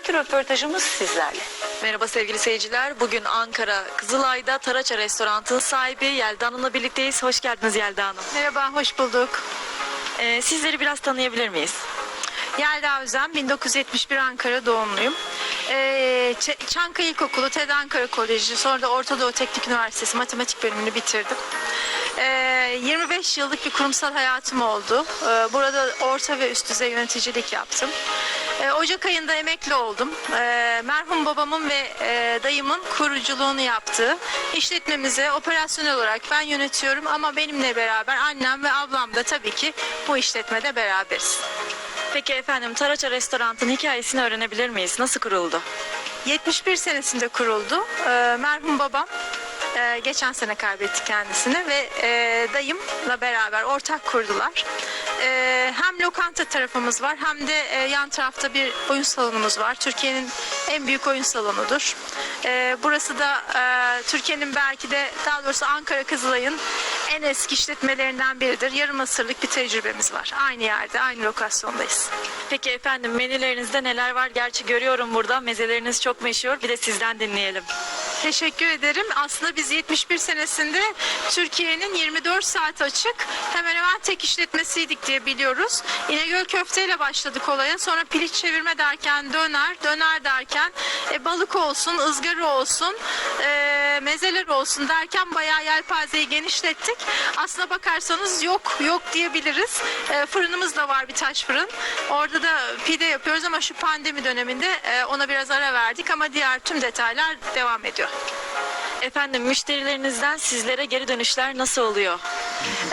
sonraki röportajımız sizlerle. Merhaba sevgili seyirciler. Bugün Ankara Kızılay'da Taraça Restorantı'nın sahibi Yelda Hanım'la birlikteyiz. Hoş geldiniz Yelda Hanım. Merhaba, hoş bulduk. Ee, sizleri biraz tanıyabilir miyiz? Yelda Özen, 1971 Ankara doğumluyum. Ee, Ç- Çankaya İlkokulu, TED Ankara Koleji, sonra da Orta Doğu Teknik Üniversitesi matematik bölümünü bitirdim. Ee, 25 yıllık bir kurumsal hayatım oldu. Ee, burada orta ve üst düzey yöneticilik yaptım. Ee, Ocak ayında emekli oldum. Ee, merhum babamın ve e, dayımın kuruculuğunu yaptığı işletmemizi operasyonel olarak ben yönetiyorum ama benimle beraber annem ve ablam da tabii ki bu işletmede beraberiz. Peki efendim Taraça Restorantı'nın hikayesini öğrenebilir miyiz? Nasıl kuruldu? 71 senesinde kuruldu. Ee, merhum babam e, geçen sene kaybetti kendisini ve e, dayımla beraber ortak kurdular. E, hem lokanta tarafımız var hem de e, yan tarafta bir oyun salonumuz var. Türkiye'nin en büyük oyun salonudur. E, burası da e, Türkiye'nin belki de daha doğrusu Ankara Kızılay'ın en eski işletmelerinden biridir. Yarım asırlık bir tecrübemiz var. Aynı yerde, aynı lokasyondayız. Peki efendim menülerinizde neler var? Gerçi görüyorum burada mezeleriniz çok meşhur. Bir de sizden dinleyelim. Teşekkür ederim. Aslında biz 71 senesinde Türkiye'nin 24 saat açık hemen hemen tek işletmesiydik diye biliyoruz. İnegöl köfteyle başladık olaya. Sonra piliç çevirme derken döner, döner derken e, balık olsun, ızgara olsun, e, mezeler olsun derken bayağı yelpazeyi genişlettik. Aslına bakarsanız yok, yok diyebiliriz. E, fırınımız da var bir taş fırın. Orada da pide yapıyoruz ama şu pandemi döneminde e, ona biraz ara verdik ama diğer tüm detaylar devam ediyor. Efendim müşterilerinizden sizlere geri dönüşler nasıl oluyor?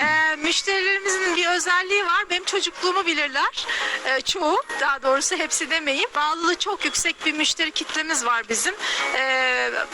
Ee, müşterilerimizin bir özelliği var. Benim çocukluğumu bilirler. Ee, çoğu, daha doğrusu hepsi demeyeyim. Bağlılığı çok yüksek bir müşteri kitlemiz var bizim.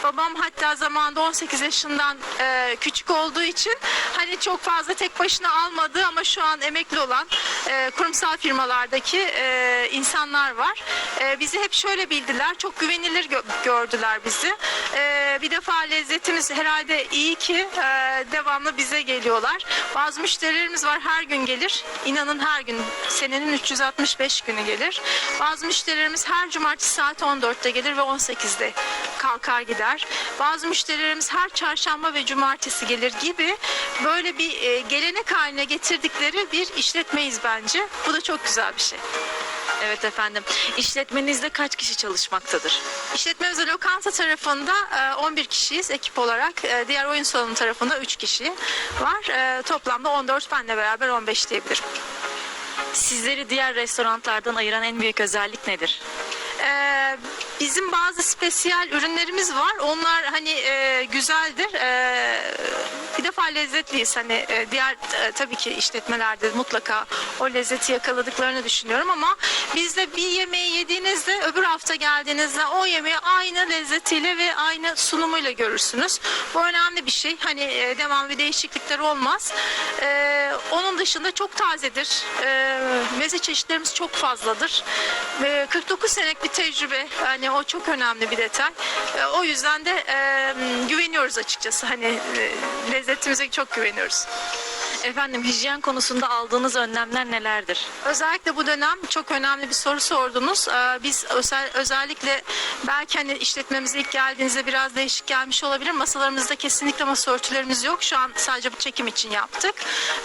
Babam hatta zamanında 18 yaşından e, küçük olduğu için hani çok fazla tek başına almadı ama şu an emekli olan e, kurumsal firmalardaki e, insanlar var. E, bizi hep şöyle bildiler. Çok güvenilir gö- gördüler bizi. E, bir defa lezzetimiz herhalde iyi ki e, devamlı bize geliyorlar. Bazı müşterilerimiz var her gün gelir. İnanın her gün senenin 365 günü gelir. Bazı müşterilerimiz her cumartesi saat 14'te gelir ve 18'de kalkar gider. Bazı müşterilerimiz her çarşamba ve cumartesi gelir gibi böyle bir e, gelenek haline getirdikleri bir işletmeyiz bence. Bu da çok güzel bir şey. Evet efendim. İşletmenizde kaç kişi çalışmaktadır? İşletmemizde lokanta tarafında e, 11 kişiyiz ekip olarak. E, Diğer oyun salonu tarafında 3 kişi var. E, Toplamda 14 benle beraber 15 diyebilirim. Sizleri diğer restoranlardan ayıran en büyük özellik nedir? Ee, bizim bazı spesiyel ürünlerimiz var. Onlar hani e, güzeldir. Ee, bir defa lezzetliyiz. Hani e, diğer e, tabii ki işletmelerde mutlaka o lezzeti yakaladıklarını düşünüyorum ama bizde bir yemeği yediğinizde öbür hafta geldiğinizde o yemeği aynı lezzetiyle ve aynı sunumuyla görürsünüz. Bu önemli bir şey. Hani e, devamlı değişiklikler olmaz. Ee, onun dışında çok tazedir. Ee, meze çeşitlerimiz çok fazladır. Ee, 49 senelik bir tecrübe. Yani o çok önemli bir detay. Ee, o yüzden de e, güveniyoruz açıkçası. Hani e, lezzetimize çok güveniyoruz. Efendim hijyen konusunda aldığınız önlemler nelerdir? Özellikle bu dönem çok önemli bir soru sordunuz. Ee, Biz özel, özellikle belki hani işletmemize ilk geldiğinizde biraz değişik gelmiş olabilir. Masalarımızda kesinlikle masa örtülerimiz yok. Şu an sadece bu çekim için yaptık.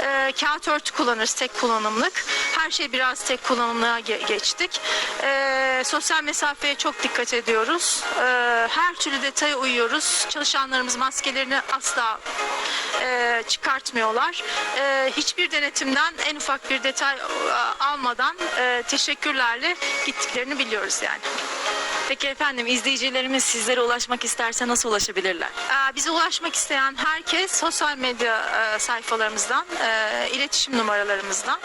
Ee, kağıt örtü kullanırız tek kullanımlık. Her şey biraz tek kullanımlığa ge- geçtik. Ee, sosyal mesafeye çok dikkat ediyoruz. Ee, her türlü detaya uyuyoruz. Çalışanlarımız maskelerini asla e, çıkartmıyorlar. E, hiçbir denetimden en ufak bir detay e, almadan e, teşekkürlerle gittiklerini biliyoruz yani. Peki efendim izleyicilerimiz sizlere ulaşmak isterse nasıl ulaşabilirler? E, bize ulaşmak isteyen herkes sosyal medya e, sayfalarımızdan, e, iletişim numaralarımızdan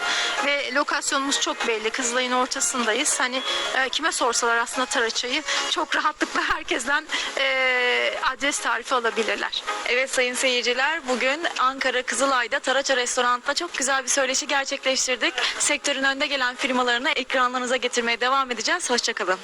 ve lokasyonumuz çok belli. Kızılay'ın ortasındayız. Hani e, kime sorsalar aslında Taraçay'ı çok rahatlıkla herkesten e, adres tarifi alabilirler. Evet sayın seyirciler bugün Ankara Kızılay'da Taraça Restoran'da çok güzel bir söyleşi gerçekleştirdik. Sektörün önde gelen firmalarını ekranlarınıza getirmeye devam edeceğiz. Hoşçakalın.